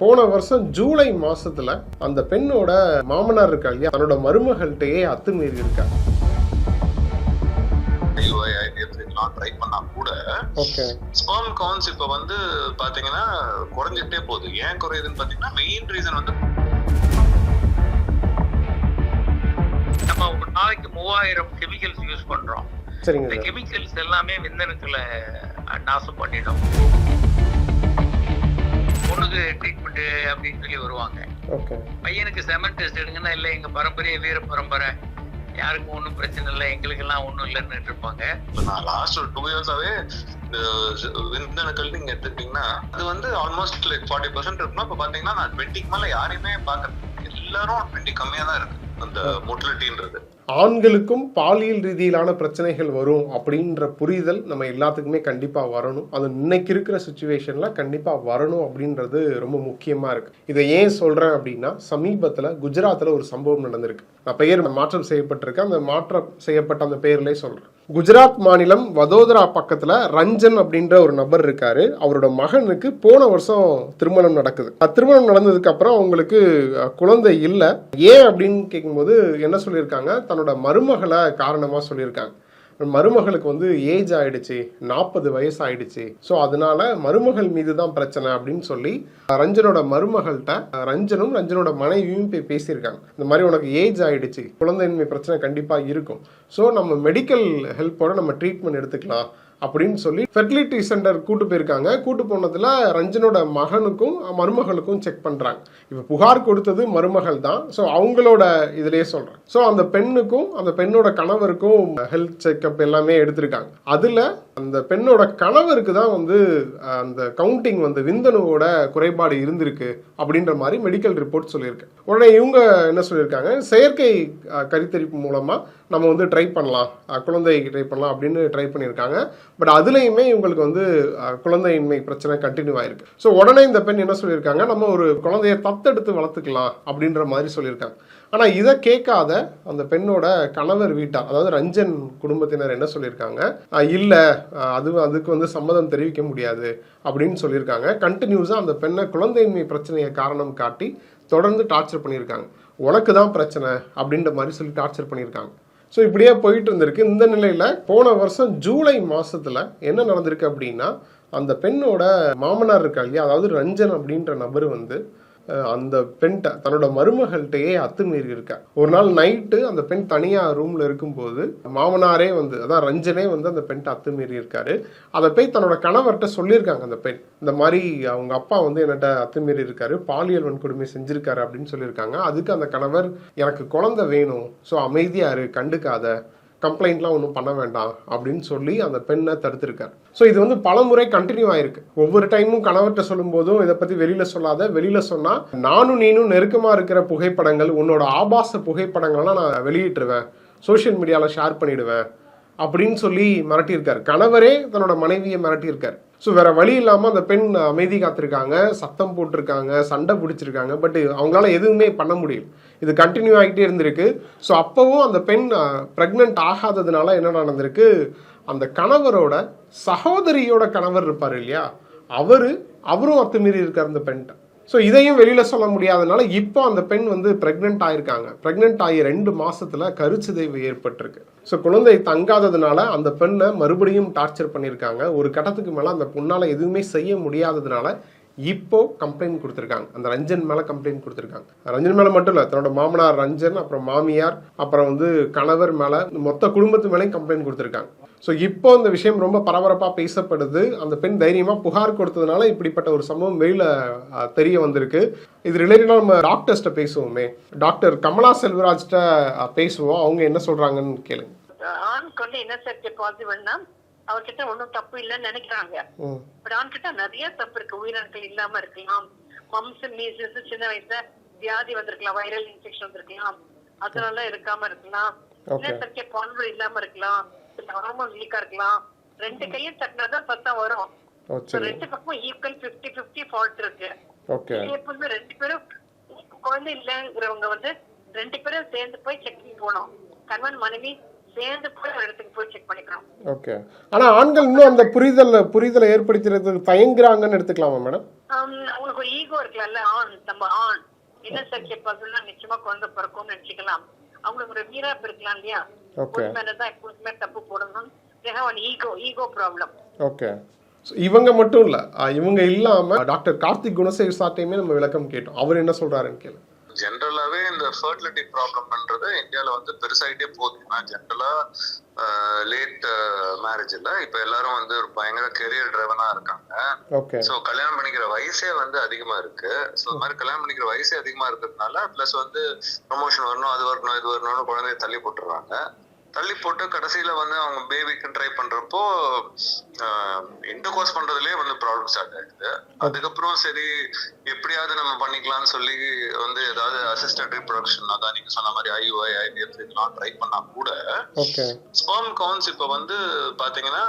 போன வருஷம் ஜூலை மாசத்துல அந்த பெண்ணோட மாமனார் இருக்கா இல்லையா? தன்னோட மருமகள்கிட்டயே அத்துமீறி இருக்கா? ட்ரை பண்ணா கூட ஓகே. ஸ்பெர்ம் கவுன்ஸ் இப்ப வந்து பாத்தீங்கன்னா குறைஞ்சிட்டே போகுது. ஏன் குறையுதுன்னு பாத்தீங்கன்னா மெயின் ரீசன் வந்து நம்ம ஒரு நாளைக்கு மூவாயிரம் கெமிக்கல்ஸ் யூஸ் பண்றோம். சரிங்க இந்த கெமிக்கல்ஸ் எல்லாமே விந்தணுக்களை நாசம் பண்ணிடும். பொண்ணுக்கு ட்ரீட்மெண்ட் அப்படின்னு சொல்லி வருவாங்க. ஓகே பையனுக்கு செமன் டெஸ்ட் எடுங்கன்னா இல்லை எங்க பரம்பரையே வீர பரம்பரை. யாருக்கும் ஒன்றும் பிரச்சனை இல்லை. எங்களுக்கெல்லாம் ஒன்றும் இல்லைன்னு இருப்பாங்க. இப்ப நான் லாஸ்ட் ஒரு டூ இயர்ஸாவே இந்த விந்தணுக்கள் நீங்க எடுத்துக்கிட்டீங்கன்னா அது வந்து ஆல்மோஸ்ட் லைக் ஃபார்ட்டி பர்சன்ட் இருக்குன்னா இப்ப பாத்தீங்கன்னா நான் டுவெண்ட்டிக்கு மேல யாரையுமே பாக்குறேன் எல்லாரும் டுவெண்ட்டி கம்மியா தான் இருக்கு. அந்த மொட்டிலிட்டின்றது ஆண்களுக்கும் பாலியல் ரீதியிலான பிரச்சனைகள் வரும் அப்படின்ற புரிதல் நம்ம எல்லாத்துக்குமே கண்டிப்பாக வரணும். அது இன்னைக்கு இருக்கிற சுச்சுவேஷனில் கண்டிப்பாக வரணும் அப்படின்றது ரொம்ப முக்கியமாக இருக்குது இதை ஏன் சொல்கிறேன் அப்படின்னா சமீபத்தில் குஜராத்தில் ஒரு சம்பவம் நடந்திருக்கு. நான் பெயர் மாற்றம் செய்யப்பட்டிருக்கு. அந்த மாற்றம் செய்யப்பட்ட அந்த பெயர்லேயே சொல்கிறேன் குஜராத் மாநிலம் வதோதரா பக்கத்துல ரஞ்சன் அப்படின்ற ஒரு நபர் இருக்காரு. அவரோட மகனுக்கு போன வருஷம் திருமணம் நடக்குது. திருமணம் நடந்ததுக்கு அப்புறம் அவங்களுக்கு குழந்தை இல்லை. ஏன் அப்படின்னு கேட்கும்போது என்ன சொல்லியிருக்காங்க? தன்னோட மருமகளை காரணமா சொல்லியிருக்காங்க. மருமகளுக்கு வந்து ஏஜ் ஆயிடுச்சு நாற்பது வயசு ஆயிடுச்சு ஸோ அதனால மருமகள் மீது தான் பிரச்சனை அப்படின்னு சொல்லி ரஞ்சனோட மருமகள்கிட்ட ரஞ்சனும் ரஞ்சனோட மனைவியும் போய் பேசியிருக்காங்க. இந்த மாதிரி உனக்கு ஏஜ் ஆயிடுச்சு குழந்தையின்மை பிரச்சனை கண்டிப்பாக இருக்கும். ஸோ நம்ம மெடிக்கல் ஹெல்ப்போட நம்ம ட்ரீட்மெண்ட் எடுத்துக்கலாம். அப்படின்னு சொல்லி ஃபெர்டிலிட்டி சென்டர் கூட்டு போயிருக்காங்க. கூட்டு போனதுல ரஞ்சனோட மகனுக்கும் மருமகளுக்கும் செக் பண்றாங்க. இப்போ புகார் கொடுத்தது மருமகள் தான். ஸோ அவங்களோட இதுலயே சொல்றேன். ஸோ அந்த பெண்ணுக்கும் அந்த பெண்ணோட கணவருக்கும் ஹெல்த் செக்அப் எல்லாமே எடுத்திருக்காங்க. அதுல அந்த பெண்ணோட கணவருக்கு தான் வந்து அந்த கவுண்டிங் வந்து விந்தணுவோட குறைபாடு இருந்திருக்கு அப்படின்ற மாதிரி மெடிக்கல் ரிப்போர்ட் சொல்லியிருக்கு. உடனே இவங்க என்ன சொல்லியிருக்காங்க? செயற்கை கருத்தரிப்பு மூலமாக நம்ம வந்து ட்ரை பண்ணலாம். குழந்தை ட்ரை பண்ணலாம் அப்படின்னு ட்ரை பண்ணியிருக்காங்க. பட் அதுலேயுமே இவங்களுக்கு வந்து குழந்தையின்மை பிரச்சனை கண்டினியூ ஆயிருக்கு. ஸோ உடனே இந்த பெண் என்ன சொல்லியிருக்காங்க? நம்ம ஒரு குழந்தைய தத்தெடுத்து வளர்த்துக்கலாம் அப்படின்ற மாதிரி சொல்லியிருக்காங்க. ஆனால் இதை கேட்காத அந்த பெண்ணோட கணவர் வீட்டார் அதாவது ரஞ்சன் குடும்பத்தினர் என்ன சொல்லியிருக்காங்க? இல்லை அது அதுக்கு வந்து சம்மதம் தெரிவிக்க முடியாது அப்படின்னு சொல்லியிருக்காங்க. கண்டினியூஸாக அந்த பெண்ணை குழந்தையின்மை பிரச்சனையை காரணம் காட்டி தொடர்ந்து டார்ச்சர் பண்ணியிருக்காங்க. உனக்கு தான் பிரச்சனை அப்படின்ற மாதிரி சொல்லி டார்ச்சர் பண்ணியிருக்காங்க. ஸோ இப்படியே போயிட்டு இருந்திருக்கு இந்த நிலையில் போன வருஷம் ஜூலை மாதத்தில் என்ன நடந்திருக்கு அப்படின்னா அந்த பெண்ணோட மாமனார் இருக்கா இல்லையா? அதாவது ரஞ்சன் அப்படின்ற நபர் வந்து அந்த பெண்கிட்ட தன்னோட மருமகள்கிட்டயே அத்துமீறி இருக்கா. ஒரு நாள் நைட்டு அந்த பெண் தனியா ரூம்ல இருக்கும்போது மாமனாரே வந்து அதான் ரஞ்சனே வந்து அந்த பெண்கிட்ட அத்துமீறி இருக்காரு. அதை போய் தன்னோட கணவர்கிட்ட சொல்லியிருக்காங்க அந்த பெண். இந்த மாதிரி அவங்க அப்பா வந்து என்னட்ட அத்துமீறி இருக்காரு பாலியல் வன்கொடுமை செஞ்சிருக்காரு அப்படின்னு சொல்லியிருக்காங்க. அதுக்கு அந்த கணவர் எனக்கு குழந்தை வேணும் ஸோ அமைதியா இரு கண்டுக்காத கம்ப்ளைண்ட்லாம் ஒன்றும் பண்ண வேண்டாம் அப்படின்னு சொல்லி அந்த பெண்ணை தடுத்திருக்கார். ஸோ இது வந்து பல முறை கண்டினியூ ஆயிருக்கு. ஒவ்வொரு டைமும் கணவர்கிட்ட சொல்லும் போதும் இதை பத்தி வெளியில சொல்லாத வெளியில சொன்னா நானும் நீனும் நெருக்கமா இருக்கிற புகைப்படங்கள் உன்னோட ஆபாச புகைப்படங்கள்லாம் நான் வெளியிட்டுருவேன். சோஷியல் மீடியாவில் ஷேர் பண்ணிடுவேன் அப்படின்னு சொல்லி மிரட்டியிருக்காரு. கணவரே தன்னோட மனைவியை மிரட்டியிருக்காரு. ஸோ வேற வழி இல்லாமல் அந்த பெண் அமைதி காத்திருக்காங்க சத்தம் போட்டிருக்காங்க சண்டை பிடிச்சிருக்காங்க பட் அவங்களால எதுவுமே பண்ண முடியல. இது கண்டினியூ ஆகிட்டே இருந்திருக்கு. ஸோ அப்பவும் அந்த பெண் ப்ரெக்னென்ட் ஆகாததுனால என்ன நடந்திருக்கு? அந்த கணவரோட சகோதரியோட கணவர் இருப்பார் இல்லையா? அவரு அவரும் அத்துமீறி இருக்கார் அந்த பெண்கிட்ட ஸோ இதையும் வெளியில் சொல்ல முடியாதனால இப்போ அந்த பெண் வந்து ப்ரெக்னென்ட் ஆகிருக்காங்க ப்ரெக்னென்ட் ஆகி ரெண்டு மாதத்தில் கருச்சிதைவு ஏற்பட்டிருக்கு. ஸோ குழந்தை தங்காததுனால அந்த பெண்ணை மறுபடியும் டார்ச்சர் பண்ணியிருக்காங்க. ஒரு கட்டத்துக்கு மேலே அந்த பொண்ணால் எதுவுமே செய்ய முடியாததுனால இப்போ கம்ப்ளைண்ட் கொடுத்துருக்காங்க. அந்த ரஞ்சன் மேலே கம்ப்ளைண்ட் கொடுத்துருக்காங்க. ரஞ்சன் மேலே மட்டும் இல்லை தன்னோட மாமனார் ரஞ்சன் அப்புறம் மாமியார் அப்புறம் வந்து கணவர் மேலே மொத்த குடும்பத்து மேலேயும் கம்ப்ளைண்ட் கொடுத்துருக்காங்க. ஸோ இப்போ இந்த விஷயம் ரொம்ப பரபரப்பா பேசப்படுது. அந்த பெண் தைரியமா புகார் கொடுத்ததுனால இப்படிப்பட்ட ஒரு சம்பவம் வெளியில தெரிய வந்திருக்கு. இது ரிலேட்டடா நம்ம டாக்டர்ஸ்ட்ட பேசுவோமே. டாக்டர் கமலா செல்வராஜ்கிட்ட பேசுவோம். அவங்க என்ன சொல்றாங்கன்னு கேளுங்க. ஆணுக்கு வந்து என்ன சர்ஜரி பாசிபிள்னா அவர்கிட்ட ஒண்ணும் தப்பு இல்லைன்னு நினைக்கிறாங்க. பட் ஆண்கிட்ட நிறைய தப்பு இருக்கு. உயிரினங்கள் இல்லாம இருக்கலாம். மம்ஸ் மீசஸ் சின்ன வயசுல வியாதி வந்திருக்கலாம். வைரல் இன்ஃபெக்ஷன் வந்திருக்கலாம். அதனால இருக்காம இருக்கலாம். இல்லாம இருக்கலாம். ஹார்மோன் வீக்கா இருக்கலாம். ரெண்டு கையும் தட்டினாதான் சத்தம் வரும். சரி. ரெண்டு பக்கமும் ஈக்குவல் பிப்டி பிப்டி ஃபால்ட் இருக்கு எப்பவுமே ரெண்டு பேரும் குழந்தை இல்லைங்கிறவங்க வந்து ரெண்டு பேரும் சேர்ந்து போய் செக்கிங் போனோம் கணவன் மனைவி சேர்ந்து போய் ஒரு இடத்துக்கு போய் செக் பண்ணிக்கணும். ஓகே. ஆனா ஆண்கள் இன்னும் அந்த புரிதல் புரிதலை ஏற்படுத்துறதுக்கு தயங்குறாங்கன்னு எடுத்துக்கலாமா மேடம் அவங்களுக்கு ஒரு ஈகோ இருக்குல்ல ஆண் நம்ம ஆண். என்ன சர்ச்சை பார்த்தோம்னா நிச்சயமா குழந்தை பிறக்கும்னு நினைச்சுக்கலாம். அவங்களுக்கு ஒரு வீராப்பு இருக்கலாம் இல்லையா? தப்பு போடணும். ஈகோ ஈகோ ப்ராப்ளம் ஓகே இவங்க மட்டும் இல்ல. இவங்க இல்லாம டாக்டர் கார்த்திக் குணசேகர் சார்ட்டையுமே நம்ம விளக்கம் கேட்டோம். அவர் என்ன சொல்றாருன்னு கேளு. ஜென்ரலாவே இந்த ஃபர்டிலிட்டி ப்ராப்ளம்ன்றது இந்தியால வந்து பெருசாயிட்டே போகுது. ஏன்னா ஜென்ரலா லேட் மேரேஜ்ல இப்ப எல்லாரும் வந்து ஒரு பயங்கர கெரியர் டிரைவனா இருக்காங்க. ஓகே சோ கல்யாணம் பண்ணிக்கிற வயசே வந்து அதிகமா இருக்கு. சோ இந்த மாதிரி கல்யாணம் பண்ணிக்கிற வயசே அதிகமா இருக்கிறதுனால பிளஸ் வந்து ப்ரொமோஷன் வரணும் அது வரணும் இது வரணும்னு குழந்தைய தள்ளி போட்டுறாங்க. தள்ளி போட்டு கடைசியில வந்து அவங்க பேபிக்கு ட்ரை பண்றப்போ இன்டர் கோர்ஸ் பண்றதுலயே வந்து ப்ராப்ளம் ஸ்டார்ட் ஆயிடுது. அதுக்கப்புறம் சரி எப்படியாவது நம்ம பண்ணிக்கலாம்னு சொல்லி வந்து ஏதாவது அசிஸ்டன்ட் ரீப்ரொடக்ஷன் அதான் நீங்க சொன்ன மாதிரி ஐயூஐ ஐடிஎஃப் இதெல்லாம் ட்ரை பண்ணா கூட ஸ்பெர்ம் கவுன்ஸ் இப்ப வந்து பாத்தீங்கன்னா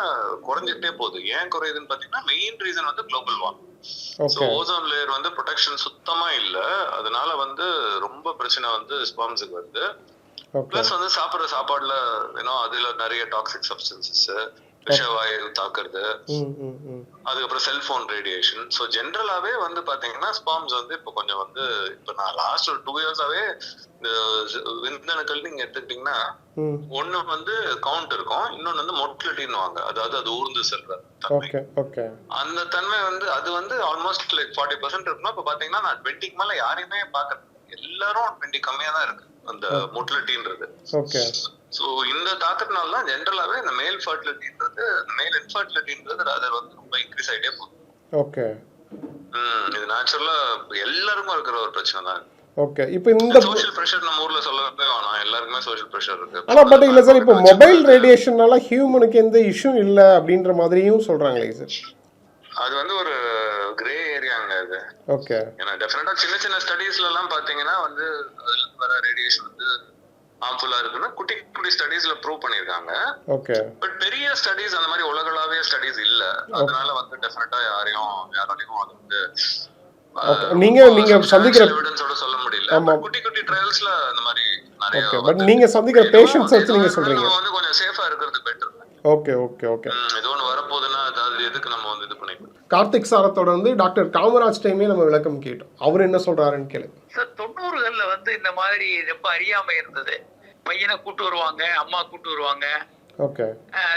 குறைஞ்சிட்டே போகுது. ஏன் குறையுதுன்னு பாத்தீங்கன்னா மெயின் ரீசன் வந்து global warm so ozone layer வந்து ப்ரொடெக்ஷன் சுத்தமா இல்ல. அதனால வந்து ரொம்ப பிரச்சனை வந்து ஸ்பெர்ம்ஸுக்கு வருது. பிளஸ் வந்து சாப்பிடுற சாப்பாடுல ஏன்னோ அதுல நிறைய டாக்ஸிக் சப்ஸ்டன்சஸ் விஷவாயு தாக்குறது. அதுக்கப்புறம் செல்போன் ரேடியேஷன் ஸோ ஜென்ரலாவே வந்து பாத்தீங்கன்னா ஸ்பாம்ஸ் வந்து இப்போ கொஞ்சம் வந்து இப்போ நான் லாஸ்ட் ஒரு டூ இயர்ஸாவே இந்த விந்தணுக்கள் நீங்க எடுத்துக்கிட்டீங்கன்னா ஒண்ணு வந்து கவுண்ட் இருக்கும் இன்னொன்னு வந்து மொட்டிலிட்டின்னு அதாவது அது ஊர்ந்து செல்ற அந்த தன்மை வந்து அது வந்து ஆல்மோஸ்ட் லைக் ஃபார்ட்டி பர்சன்ட் இருக்குன்னா இப்போ பாத்தீங்கன்னா நான் டுவெண்ட்டிக்கு மேல யாரையுமே பாக்குறேன் எல்லாரும் டுவெண்ட்டி கம்மியா தான் இருக்கு. அந்த மொட்டிலிட்டின்றது. ஸோ இந்த தாக்கத்தினால தான் ஜென்ரலாவே இந்த மேல் ஃபர்டிலிட்டின்றது மேல் இன்ஃபர்டிலிட்டின்றது ராதர் வந்து ரொம்ப இன்க்ரீஸ் ஆயிட்டே போகுது. ஓகே ம், இது நேச்சுரலா எல்லாருக்கும் இருக்கிற ஒரு பிரச்சனை தான் ஓகே இப்போ இந்த சோஷியல் ப்ரெஷர் நம்ம ஊர்ல சொல்லவே வேணாம். எல்லாருக்குமே சோஷியல் ப்ரெஷர் இருக்கு. ஆனா பட் இல்ல சார் இப்போ மொபைல் ரேடியேஷனால ஹியூமனுக்கு எந்த இஷ்யூ இல்ல அப்படின்ற மாதிரியும் சொல்றாங்களே சார் அது வந்து ஒரு கிரே ஏரியாங்க இது ஓகே ஏன்னா டெஃபினட்டா சின்ன சின்ன ஸ்டடீஸ்ல எல்லாம் பாத்தீங்கன்னா வந்து அதுல வர ரேடியேஷன் வந்து ஹார்ம்ஃபுல்லா இருக்குன்னு குட்டி குட்டி ஸ்டடீஸ்ல ப்ரூவ் பண்ணிருக்காங்க ஓகே பட் பெரிய ஸ்டடீஸ் அந்த மாதிரி உலகளாவிய ஸ்டடீஸ் இல்ல. அதனால வந்து டெஃபினட்டா யாரையும் யாராலையும் அது வந்து. நீங்க நீங்க சந்திக்கிற- எவிடன்ஸோட சொல்ல முடியல. குட்டி குட்டி ட்ரையல்ஸ்ல அந்த மாதிரி நிறைய பட் நீங்க சந்திக்கிற பேஷண்ட்ஸ் வச்சு நீங்க சொல்றீங்க. வந்து கொஞ்சம் சேஃபா இருக்கிறது பெட்டர் ஓகே ஓகே ஓகே ஏதோ ஒன்று வரப்போகுதுன்னா அது அது எதுக்கு நம்ம வந்து இது கார்த்திக் சாரை தொடர்ந்து டாக்டர் காமராஜ் டைமே நம்ம விளக்கம் கேட்டோம். அவர் என்ன சொல்றாருன்னு கேளு சார் தொண்ணூறுகள்ல வந்து இந்த மாதிரி ரொம்ப அறியாமை இருந்தது. பையனை கூட்டு வருவாங்க அம்மா கூட்டு வருவாங்க. ஓகே.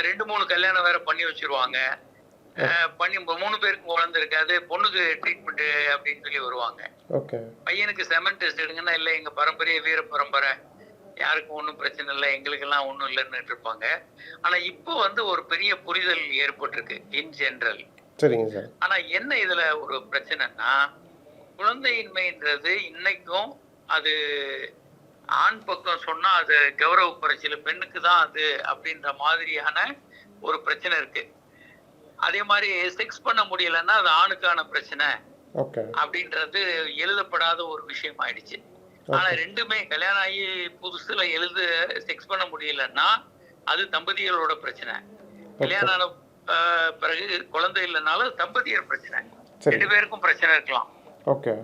ரெண்டு மூணு கல்யாணம் வேற பண்ணி வச்சிருவாங்க. பண்ணி மூணு பேருக்கு குழந்தை இருக்காது பொண்ணுக்கு ட்ரீட்மெண்ட் அப்படின்னு சொல்லி வருவாங்க. பையனுக்கு செமன் டெஸ்ட் எடுங்கன்னா இல்லை எங்க பரம்பரையே வீர பரம்பரை. யாருக்கும் ஒன்றும் பிரச்சனை இல்லை. எங்களுக்கெல்லாம் ஒன்றும் இல்லைன்னு இருப்பாங்க. ஆனா இப்போ வந்து ஒரு பெரிய புரிதல் ஏற்பட்டிருக்கு இன் ஜெனரல் சரிங்க சார். ஆனா என்ன இதுல ஒரு பிரச்சனைன்னா குழந்தையின்மைன்றது இன்னைக்கும் அது ஆண் பக்கம் சொன்னா அது கௌரவ குறைச்சல் பெண்ணுக்கு தான் அது அப்படின்ற மாதிரியான ஒரு பிரச்சனை இருக்கு. அதே மாதிரி செக்ஸ் பண்ண முடியலன்னா அது ஆணுக்கான பிரச்சனை அப்படின்றது எழுதப்படாத ஒரு விஷயம் ஆயிடுச்சு ஆனா ரெண்டுமே கல்யாணம் ஆகி புதுசுல எழுது செக்ஸ் பண்ண முடியலன்னா அது தம்பதிகளோட பிரச்சனை. கல்யாணம் பிறகு குழந்தை இல்லைனாலும் தம்பதியர் பிரச்சனை. ரெண்டு பேருக்கும் பிரச்சனை இருக்கலாம். ஓகே.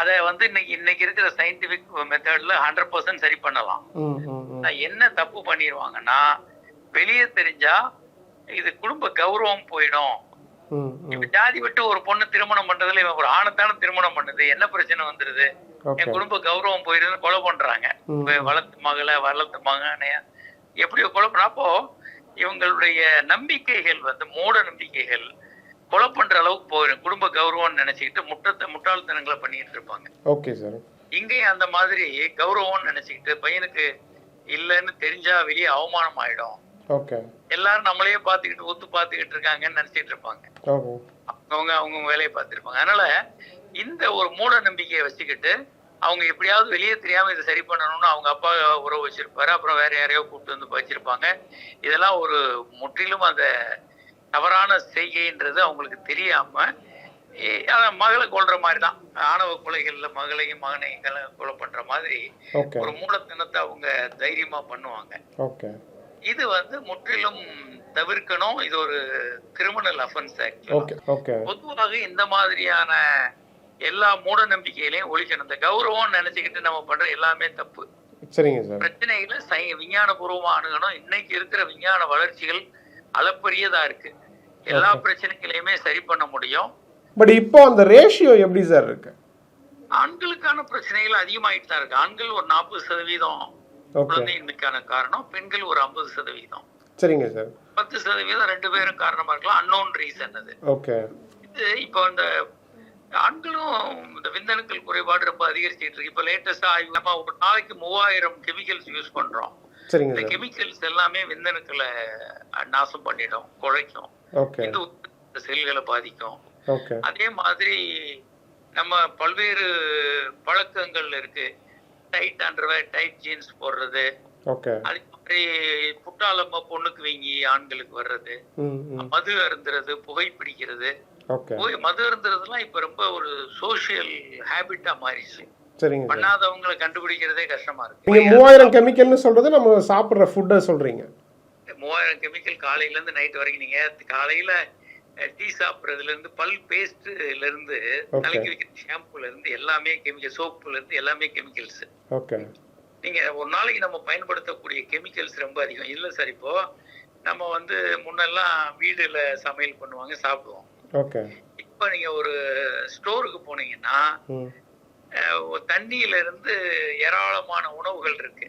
அத வந்து இன்னைக்கு இன்னைக்கு இருக்கிற சயின்டிபிக் மெத்தட்ல ஹண்ட்ரட் பர்சன்ட் சரி பண்ணலாம். என்ன தப்பு பண்ணிடுவாங்கன்னா வெளியே தெரிஞ்சா இது குடும்ப கௌரவம் போயிடும். இப்ப ஜாதி விட்டு ஒரு பொண்ணு திருமணம் பண்றதுல இவன் ஒரு ஆணைத்தான திருமணம் பண்ணுது என்ன பிரச்சனை வந்துருது? என் குடும்ப கௌரவம் போயிருதுன்னு கொலை பண்றாங்க. வளர்த்து மகளை வளர்த்து மகனை எப்படியோ கொலை பண்ண அப்போ இவங்களுடைய நம்பிக்கைகள் வந்து மூட நம்பிக்கைகள் கொலை பண்ற அளவுக்கு போயிடும். குடும்ப கௌரவம்னு நினைச்சுக்கிட்டு முட்டத்தை முட்டாள்தனங்களை பண்ணிட்டு இருப்பாங்க. ஓகே சார் இங்கேயும் அந்த மாதிரி கௌரவம்னு நினைச்சுக்கிட்டு பையனுக்கு இல்லைன்னு தெரிஞ்சா வெளியே அவமானம் ஆயிடும். எல்லாரும் நம்மளையே பார்த்துக்கிட்டு ஒத்து பார்த்துக்கிட்டு இருக்காங்கன்னு நினைச்சிட்டு இருப்பாங்க. அவங்க அவங்க வேலையை பார்த்துருப்பாங்க. அதனால இந்த ஒரு மூட நம்பிக்கையை வச்சுக்கிட்டு அவங்க எப்படியாவது வெளியே தெரியாம இதை சரி பண்ணணும்னு அவங்க அப்பா உறவு வச்சிருப்பாரு. அப்புறம் வேற யாரையோ கூப்பிட்டு வந்து வச்சிருப்பாங்க இதெல்லாம் ஒரு முற்றிலும் அந்த தவறான செய்கைன்றது அவங்களுக்கு தெரியாம அதான் மகளை கொல்ற மாதிரி தான் ஆணவ கொலைகள்ல மகளையும் மகனையும் கொலை- பண்ற மாதிரி ஒரு மூடத்தனத்தை அவங்க தைரியமா பண்ணுவாங்க. இது வந்து முற்றிலும் தவிர்க்கணும். இது ஒரு கிரிமினல் அஃபென்ஸ் ஓகே. பொதுவாக இந்த மாதிரியான எல்லா மூட நம்பிக்கையிலையும் ஒழிக்கணும். இந்த கௌரவம் நினைச்சுக்கிட்டு நம்ம பண்ற எல்லாமே தப்பு. சரிங்க சார். பிரச்சனைகளை சை விஞ்ஞானபூர்வமா அணுகணும் இன்னைக்கு இருக்கிற விஞ்ஞான வளர்ச்சிகள் அளப்பரியதா இருக்கு. எல்லா பிரச்சனைகளையுமே சரி பண்ண முடியும். பட் இப்போ அந்த ரேஷியோ எப்படி சார் இருக்கு? ஆண்களுக்கான பிரச்சனைகள் அதிகமாயிட்டு தான் இருக்கு. ஆண்கள் ஒரு நாற்பது சதவீதம் ஓகே. குழந்தையின்மைக்கான காரணம். பெண்கள் ஒரு ஐம்பது சதவீதம். சரிங்க சார். பத்து சதவீதம் ரெண்டு பேரும் காரணமா இருக்கலாம். அன்னோன் ரீசன் அது. ஓகே. இது இப்போ அந்த ஆண்களும் இந்த விந்தணுக்கள் குறைபாடு ரொம்ப அதிகரிச்சுட்டு இருக்கு. இப்போ லேட்டஸ்டா ஆய்வு நம்ம ஒரு நாளைக்கு மூவாயிரம் கெமிக்கல்ஸ் யூஸ் பண்றோம். இந்த கெமிக்கல்ஸ் எல்லாமே விந்தணுக்களை நாசம் பண்ணிடும் குறைக்கும். ஓகே. இந்த செல்களை பாதிக்கும். அதே மாதிரி நம்ம பல்வேறு பழக்கங்கள் இருக்கு. டைட் அண்டர்வேர் டைட் ஜீன்ஸ் போடுறது. அதே மாதிரி புட்டாளம்மா பொண்ணுக்கு வீங்கி ஆண்களுக்கு வர்றது. மது அருந்துறது புகை பிடிக்கிறது. போய் மது அருந்துறதுலாம் இப்ப ரொம்ப ஒரு சோஷியல் ஹேபிட்டா மாறிடுச்சு. சரிங்க சார். பண்ணாதவங்களை கண்டுபிடிக்கிறதே கஷ்டமா நீங்க இருக்கு மூவாயிரம் கெமிக்கல்னு சொல்றது நம்ம சாப்பிட்ற ஃபுட்டை சொல்றீங்க. மூவாயிரம் கெமிக்கல் காலையில இருந்து நைட் வரைக்கும் நீங்க காலையில டீ சாப்பிடுறதுல இருந்து பல் பேஸ்ட்ல இருந்து. தலைக்கு வைக்கிற ஷாம்புல இருந்து எல்லாமே கெமிக்கல் சோப்புல இருந்து எல்லாமே கெமிக்கல்ஸ் ஓகே நீங்க ஒரு நாளைக்கு நம்ம பயன்படுத்தக்கூடிய கெமிக்கல்ஸ் ரொம்ப அதிகம். இல்ல சார் இப்போ நம்ம வந்து முன்னெல்லாம் வீடுல சமையல் பண்ணுவாங்க சாப்பிடுவோம். இப்போ நீங்க ஒரு ஸ்டோருக்கு போனீங்கன்னா தண்ணியில இருந்து ஏராளமான உணவுகள் இருக்கு.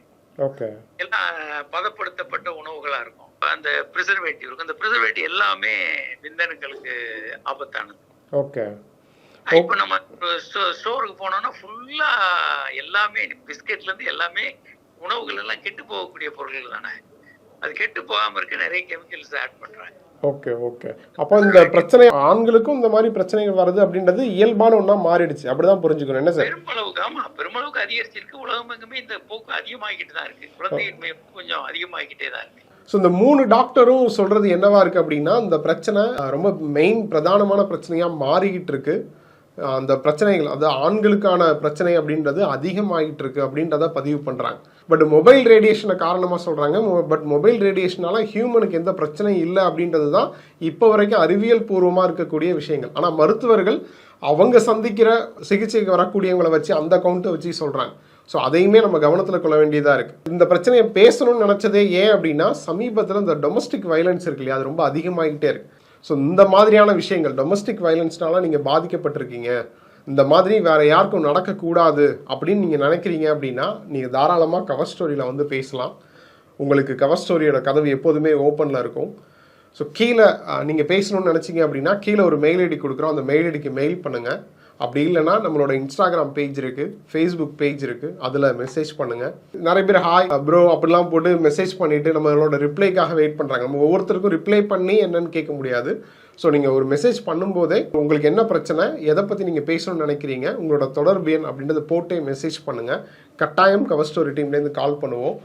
எல்லாம் பதப்படுத்தப்பட்ட உணவுகளா இருக்கும். அந்த ப்ரிசர்வேட்டிவ் இருக்கும் அந்த ப்ரிசர்வேட்டிவ் எல்லாமே விந்தணுக்களுக்கு ஆபத்தானது. ஓகே. இப்போ நம்ம ஸ்டோருக்கு போனோம்னா ஃபுல்லா எல்லாமே பிஸ்கெட்ல இருந்து எல்லாமே உணவுகள் எல்லாம் கெட்டு போகக்கூடிய பொருட்கள் தானே. அது கெட்டு போகாம இருக்க நிறைய கெமிக்கல்ஸ் ஆட் பண்றாங்க. Okay okay. அப்போ இந்த பிரச்சனை ஆண்களுக்கும் இந்த மாதிரி பிரச்சனைகள் வருது அப்படின்றது இயல்பான ஒன்றா மாறிடுச்சு. அப்படிதான் புரிஞ்சுக்கணும். என்ன சார்? பெருமளவுக்கு ஆமா பெருமளவுக்கு அதிகரிச்சிருக்கு. உலகம் எங்குமே இந்த போக்கு அதிகமாகிட்டு தான் இருக்கு. குழந்தையின்மை கொஞ்சம் அதிகமாகிக்கிட்டே தான் இருக்கு. ஸோ இந்த மூணு டாக்டரும் சொல்றது என்னவா இருக்கு அப்படின்னா இந்த பிரச்சனை ரொம்ப மெயின் பிரதானமான பிரச்சனையா மாறிக்கிட்டு இருக்கு. அந்த பிரச்சனைகள் அது ஆண்களுக்கான பிரச்சனை அப்படின்றது அதிகமாகிட்டு இருக்கு அப்படின்றத பதிவு பண்றாங்க. பட் மொபைல் ரேடியேஷனை காரணமாக சொல்கிறாங்க பட் மொபைல் ரேடியேஷனால ஹியூமனுக்கு எந்த பிரச்சனையும் இல்லை அப்படின்றது தான் இப்போ வரைக்கும் அறிவியல் பூர்வமாக இருக்கக்கூடிய விஷயங்கள். ஆனால் மருத்துவர்கள் அவங்க சந்திக்கிற சிகிச்சைக்கு வரக்கூடியவங்களை வச்சு அந்த கவுண்ட்டை வச்சு சொல்கிறாங்க ஸோ அதையுமே நம்ம கவனத்தில் கொள்ள வேண்டியதாக இருக்குது இந்த பிரச்சனையை பேசணும்னு நினச்சதே ஏன் அப்படின்னா சமீபத்தில் இந்த டொமஸ்டிக் வயலன்ஸ் இருக்கு இல்லையா? அது ரொம்ப அதிகமாகிட்டே இருக்குது ஸோ இந்த மாதிரியான விஷயங்கள் டொமஸ்டிக் வயலன்ஸ்னால நீங்கள் பாதிக்கப்பட்டிருக்கீங்க. இந்த மாதிரி வேறு யாருக்கும் நடக்கக்கூடாது அப்படின்னு நீங்கள் நினைக்கிறீங்க அப்படின்னா நீங்கள் தாராளமாக கவர் ஸ்டோரியில் வந்து பேசலாம். உங்களுக்கு கவர் ஸ்டோரியோட கதவு எப்போதுமே ஓப்பனில் இருக்கும். ஸோ கீழே நீங்கள் பேசணும்னு நினச்சிங்க அப்படின்னா கீழே ஒரு மெயில் ஐடி கொடுக்குறோம். அந்த மெயில் ஐடிக்கு மெயில் பண்ணுங்கள் அப்படி இல்லைன்னா நம்மளோட இன்ஸ்டாகிராம் பேஜ் இருக்குது ஃபேஸ்புக் பேஜ் இருக்குது அதில் மெசேஜ் பண்ணுங்கள் நிறைய பேர் ஹாய் ப்ரோ அப்படிலாம் போட்டு மெசேஜ் பண்ணிவிட்டு நம்மளோட ரிப்ளைக்காக வெயிட் பண்ணுறாங்க நம்ம ஒவ்வொருத்தருக்கும் ரிப்ளை பண்ணி என்னன்னு கேட்க முடியாது. ஸோ நீங்கள் ஒரு மெசேஜ் பண்ணும்போதே உங்களுக்கு என்ன பிரச்சனை? எதை பற்றி நீங்கள் பேசணும்னு நினைக்கிறீங்க? உங்களோட தொடர்பு எண் அப்படின்றத போட்டே மெசேஜ் பண்ணுங்கள் கட்டாயம் கவர் ஸ்டோரி டீம்லேருந்து கால் பண்ணுவோம்.